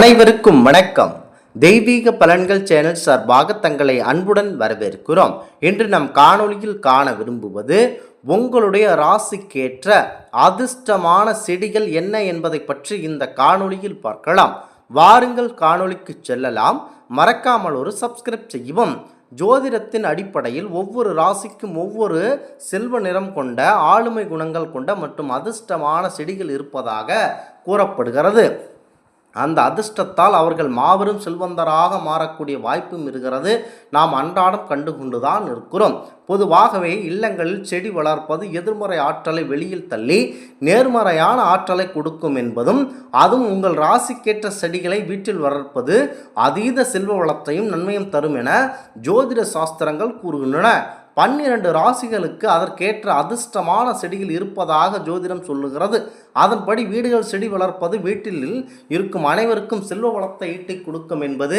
அனைவருக்கும் வணக்கம். தெய்வீக பலன்கள் சேனல் சார்பாக தங்களை அன்புடன் வரவேற்கிறோம். இன்று நம் காணொளியில் காண விரும்புவது உங்களுடைய ராசிக்கேற்ற அதிர்ஷ்டமான செடிகள் என்ன என்பதை பற்றி இந்த காணொளியில் பார்க்கலாம். வாருங்கள் காணொளிக்கு செல்லலாம். மறக்காமல் ஒரு சப்ஸ்கிரைப் செய்யவும். ஜோதிடத்தின் அடிப்படையில் ஒவ்வொரு ராசிக்கும் ஒவ்வொரு செல்வ நிறம் கொண்ட ஆளுமை குணங்கள் கொண்ட மற்றும் அதிர்ஷ்டமான செடிகள் இருப்பதாக கூறப்படுகிறது. அந்த அதிர்ஷ்டத்தால் அவர்கள் மாபெரும் செல்வந்தராக மாறக்கூடிய வாய்ப்பும் இருக்கிறது. நாம் அன்றாடம் கண்டு கொண்டுதான் இருக்கிறோம். பொதுவாகவே இல்லங்களில் செடி வளர்ப்பது எதிர்மறை ஆற்றலை வெளியில் தள்ளி நேர்மறையான ஆற்றலை கொடுக்கும் என்பதும் அதுவும் உங்கள் ராசிக்கேற்ற செடிகளை வீட்டில் வளர்ப்பது அதீத செல்வ வளத்தையும் நன்மையும் தரும் என ஜோதிட சாஸ்திரங்கள் கூறுகின்றன. பன்னிரண்டு ராசிகளுக்கு அதற்கேற்ற அதிர்ஷ்டமான செடிகள் இருப்பதாக ஜோதிடம் சொல்லுகிறது. அதன்படி வீடுகள் செடி வளர்ப்பது வீட்டில் இருக்கும் அனைவருக்கும் செல்வ வளத்தை ஈட்டி கொடுக்கும் என்பது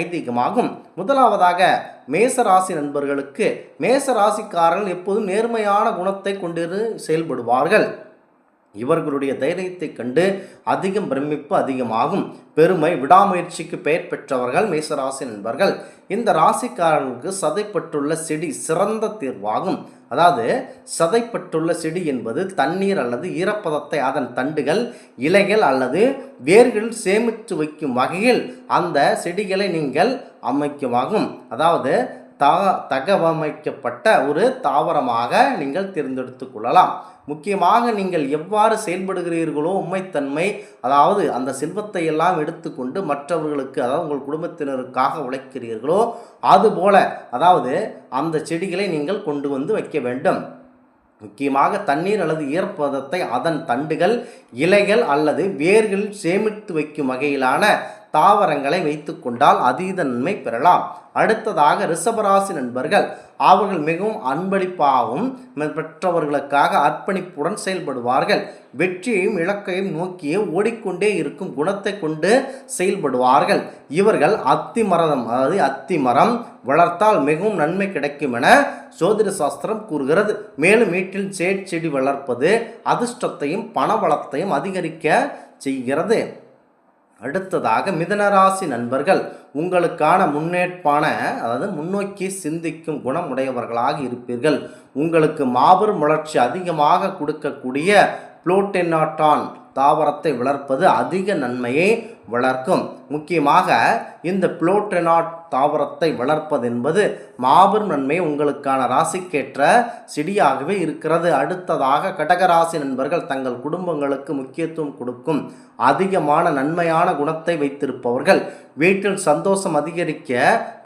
ஐதீகமாகும். முதலாவதாக மேச ராசி நண்பர்களுக்கு மேச ராசிக்காரர்கள் எப்போதும் நேர்மையான குணத்தை கொண்டிரு செயல்படுவார்கள். இவர்களுடைய தைரியத்தை கண்டு அதிகம் பிரமிப்பு அதிகமாகும். பெருமை விடாமுயற்சிக்கு பெயர் பெற்றவர்கள் மேசராசி நண்பர்கள். இந்த ராசிக்காரர்களுக்கு சதைப்பட்டுள்ள செடி சிறந்த தீர்வாகும். அதாவது சதைப்பட்டுள்ள செடி என்பது தண்ணீர் அல்லது ஈரப்பதத்தை அதன் தண்டுகள் இலைகள் அல்லது வேர்கள் சேமித்து வைக்கும் வகையில் அந்த செடிகளை நீங்கள் அமைக்குமாகும். அதாவது தா தகவமைக்கப்பட்ட ஒரு தாவரமாக நீங்கள் தேர்ந்தெடுத்து கொள்ளலாம். முக்கியமாக நீங்கள் எவ்வாறு செயல்படுகிறீர்களோ உண்மைத்தன்மை அதாவது அந்த செல்வத்தை எல்லாம் எடுத்துக்கொண்டு மற்றவர்களுக்கு அதாவது உங்கள் குடும்பத்தினருக்காக உழைக்கிறீர்களோ அதுபோல அதாவது அந்த செடிகளை நீங்கள் கொண்டு வந்து வைக்க வேண்டும். முக்கியமாக தண்ணீர் அல்லது ஈரப்பதத்தை அதன் தண்டுகள் இலைகள் அல்லது வேர்களில் சேமித்து வைக்கும் வகையிலான தாவரங்களை வைத்துக்கொண்டால் அதீத நன்மை பெறலாம். அடுத்ததாக ரிஷபராசி நண்பர்கள் அவர்கள் மிகவும் அன்பளிப்பாகவும் பெற்றவர்களுக்காக அர்ப்பணிப்புடன் செயல்படுவார்கள். வெற்றியையும் இலக்கையும் நோக்கியே ஓடிக்கொண்டே இருக்கும் குணத்தை கொண்டு செயல்படுவார்கள். இவர்கள் அத்தி மரம் அதாவது அத்தி மரம் வளர்த்தால் மிகவும் நன்மை கிடைக்கும் என ஜோதிட சாஸ்திரம் கூறுகிறது. மேலும் வீட்டில் செடி வளர்ப்பது அதிர்ஷ்டத்தையும் பண வளத்தையும் அதிகரிக்க செய்கிறது. அடுத்ததாக மிதனராசி நண்பர்கள் உங்களுக்கான முன்னேற்பான அதாவது முன்னோக்கி சிந்திக்கும் குணம் உடையவர்களாக இருப்பீர்கள். உங்களுக்கு மாபெரும் வளர்ச்சி அதிகமாக கொடுக்கக்கூடிய புளோட்டெனாட்டான் தாவரத்தை வளர்ப்பது அதிக நன்மையை வளர்க்கும். முக்கியமாக இந்த புளோட்ரெனாட் தாவரத்தை வளர்ப்பது என்பது மாபெரும் நன்மை உங்களுக்கான ராசிக்கேற்ற செடியாகவே இருக்கிறது. அடுத்ததாக கடகராசி நண்பர்கள் தங்கள் குடும்பங்களுக்கு முக்கியத்துவம் கொடுக்கும் அதிகமான நன்மையான குணத்தை வைத்திருப்பவர்கள் வீட்டில் சந்தோஷம் அதிகரிக்க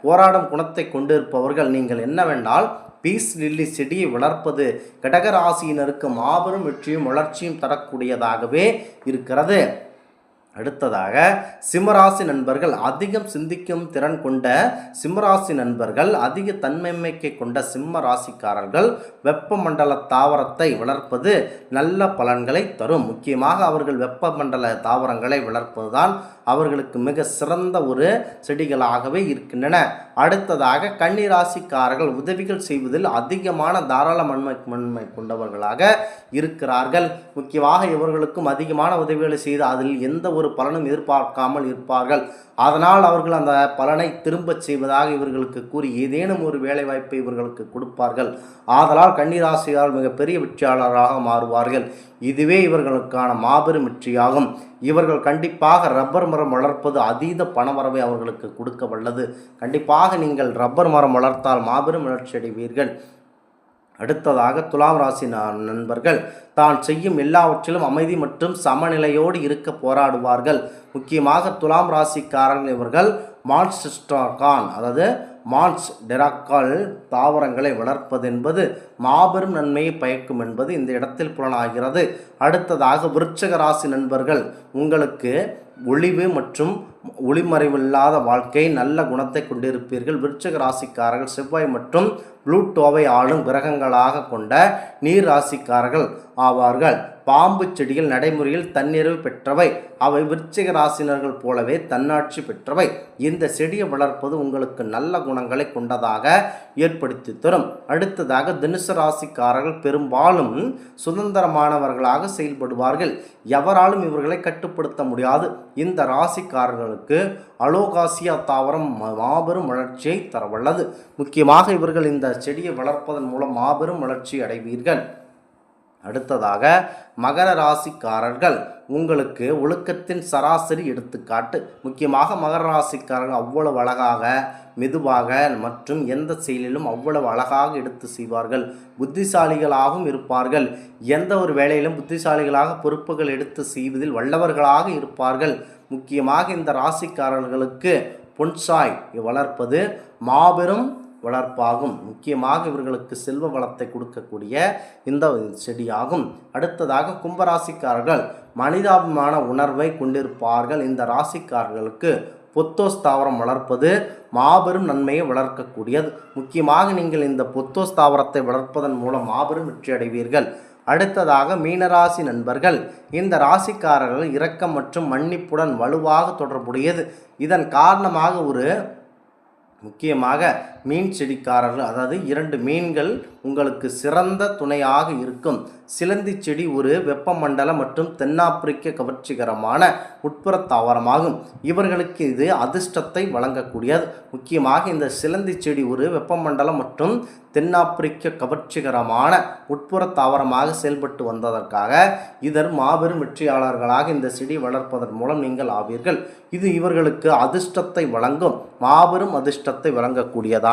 போராடும் குணத்தை கொண்டிருப்பவர்கள் நீங்கள் என்னவென்றால் பீஸ் லில்லி செடியை வளர்ப்பது கடகராசியினருக்கு மாபெரும் வெற்றியும் வளர்ச்சியும் தரக்கூடியதாகவே இருக்கிறது. அடுத்ததாக சிம்மராசி நண்பர்கள் அதிகம் சிந்திக்கும் திறன் கொண்ட சிம்மராசி நண்பர்கள் அதிக தன்மைமைக்கை கொண்ட சிம்ம ராசிக்காரர்கள் வெப்பமண்டல தாவரத்தை வளர்ப்பது நல்ல பலன்களை தரும். முக்கியமாக அவர்கள் வெப்பமண்டல தாவரங்களை வளர்ப்பதுதான் அவர்களுக்கு மிக சிறந்த ஒரு செடிகளாகவே இருக்கின்றன. அடுத்ததாக கன்னிராசிக்காரர்கள் உதவிகள் செய்வதில் அதிகமான தாராள மண்மை மண்மை கொண்டவர்களாக இருக்கிறார்கள். முக்கியமாக இவர்களுக்கும் அதிகமான உதவிகளை செய்து அதில் எந்த ஒரு பலனும் எதிர்பார்க்காமல் இருப்பார்கள். அதனால் அவர்கள் அந்த பலனை திரும்பச் செய்வதாக இவர்களுக்கு கூறி ஏதேனும் ஒரு வேலைவாய்ப்பை இவர்களுக்கு கொடுப்பார்கள். ஆதலால் கன்னிராசியால் மிகப்பெரிய வெற்றியாளராக மாறுவார்கள். இதுவே இவர்களுக்கான மாபெரும் வெற்றியாகும். இவர்கள் கண்டிப்பாக ரப்பர் மரம் வளர்ப்பது அதீத பணவரவை அவர்களுக்கு கொடுக்க வல்லது. கண்டிப்பாக நீங்கள் ரப்பர் மரம் வளர்த்தால் மாபெரும் வளர்ச்சி அடைவீர்கள் அடுத்ததாக துலாம் ராசி நண்பர்கள் தான் செய்யும் எல்லாவற்றிலும் அமைதி மற்றும் சமநிலையோடு இருக்க போராடுவார்கள். முக்கியமாக துலாம் ராசிக்காரர்கள் இவர்கள் மான்ஸ்டாகான் அதாவது மான்ஸ் டெராக்கால் தாவரங்களை வளர்ப்பது என்பது மாபெரும் நன்மையை பயக்கும் என்பது இந்த இடத்தில் புலனாகிறது. அடுத்ததாக விருச்சக ராசி நண்பர்கள் உங்களுக்கு ஒளிவு மற்றும் ஒளிமறைவில்லாத வாழ்க்கை நல்ல குணத்தை கொண்டிருப்பீர்கள். விருச்சக ராசிக்காரர்கள் செவ்வாய் மற்றும் ப்ளூட்டோவை ஆளும் கிரகங்களாக கொண்ட நீர் ராசிக்காரர்கள் ஆவார்கள். பாம்பு செடிகள் நடைமுறையில் தன்னிறைவு பெற்றவை. அவை விருச்சிக ராசினர்கள் போலவே தன்னாட்சி பெற்றவை. இந்த செடியை வளர்ப்பது உங்களுக்கு நல்ல குணங்களை கொண்டதாக ஏற்படுத்தி தரும். அடுத்ததாக தனுசு ராசிக்காரர்கள் பெரும்பாலும் சுதந்திரமானவர்களாக செயல்படுவார்கள். எவராலும் இவர்களை கட்டுப்படுத்த முடியாது. இந்த ராசிக்காரர்களுக்கு அலோகாசியா தாவரம் மாபெரும் வளர்ச்சியை தரவல்லது. முக்கியமாக இவர்கள் இந்த செடியை வளர்ப்பதன் மூலம் மாபெரும் வளர்ச்சி அடைவீர்கள். அடுத்ததாக மகர ராசிக்காரர்கள் உங்களுக்கு ஒழுக்கத்தின் சராசரி எடுத்துக்காட்டு. முக்கியமாக மகர ராசிக்காரர்கள் அவ்வளவு அழகாக மெதுவாக மற்றும் எந்த செயலிலும் அவ்வளவு அழகாக எடுத்து செய்வார்கள். புத்திசாலிகளாகவும் இருப்பார்கள். எந்த ஒரு வேலையிலும் புத்திசாலிகளாக பொறுப்புகள் எடுத்து செய்வதில் வல்லவர்களாக இருப்பார்கள். முக்கியமாக இந்த ராசிக்காரர்களுக்கு பொன்சாய் வளர்ப்பது மாபெரும் வளர்ப்பாகும். முக்கியமாக இவர்களுக்கு செல்வ வளத்தை கொடுக்கக்கூடிய இந்த செடியாகும். அடுத்ததாக கும்பராசிக்காரர்கள் மனிதாபிமான உணர்வை கொண்டிருப்பார்கள். இந்த ராசிக்காரர்களுக்கு பொத்தோஸ் தாவரம் வளர்ப்பது மாபெரும் நன்மையை வளர்க்கக்கூடியது. முக்கியமாக நீங்கள் இந்த பொத்தோஸ் தாவரத்தை வளர்ப்பதன் மூலம் மாபெரும் வெற்றி அடைவீர்கள். அடுத்ததாக மீனராசி நண்பர்கள் இந்த ராசிக்காரர்கள் இரக்கம் மற்றும் மன்னிப்புடன் வலுவாக தொடர்புடையது. இதன் காரணமாக ஒரு முக்கியமாக மீன் செடிக்காரர்கள் அதாவது இரண்டு மீன்கள் உங்களுக்கு சிறந்த துணையாக இருக்கும். சிலந்தி செடி ஒரு வெப்பமண்டல மற்றும் தென்னாப்பிரிக்க கவர்ச்சிகரமான உட்புற தாவரமாகும். இவர்களுக்கு இது அதிர்ஷ்டத்தை வழங்கக்கூடியது. முக்கியமாக இந்த சிலந்தி செடி ஒரு வெப்பமண்டலம் மற்றும் தென்னாப்பிரிக்க கவர்ச்சிகரமான உட்புற தாவரமாக செயல்பட்டு வந்ததற்காக இதர் மாபெரும் வெற்றியாளர்களாக இந்த செடி வளர்ப்பதன் மூலம் நீங்கள் ஆவீர்கள். இது இவர்களுக்கு அதிர்ஷ்டத்தை வழங்கும் மாபெரும் அதிர்ஷ்டத்தை வழங்கக்கூடியதாக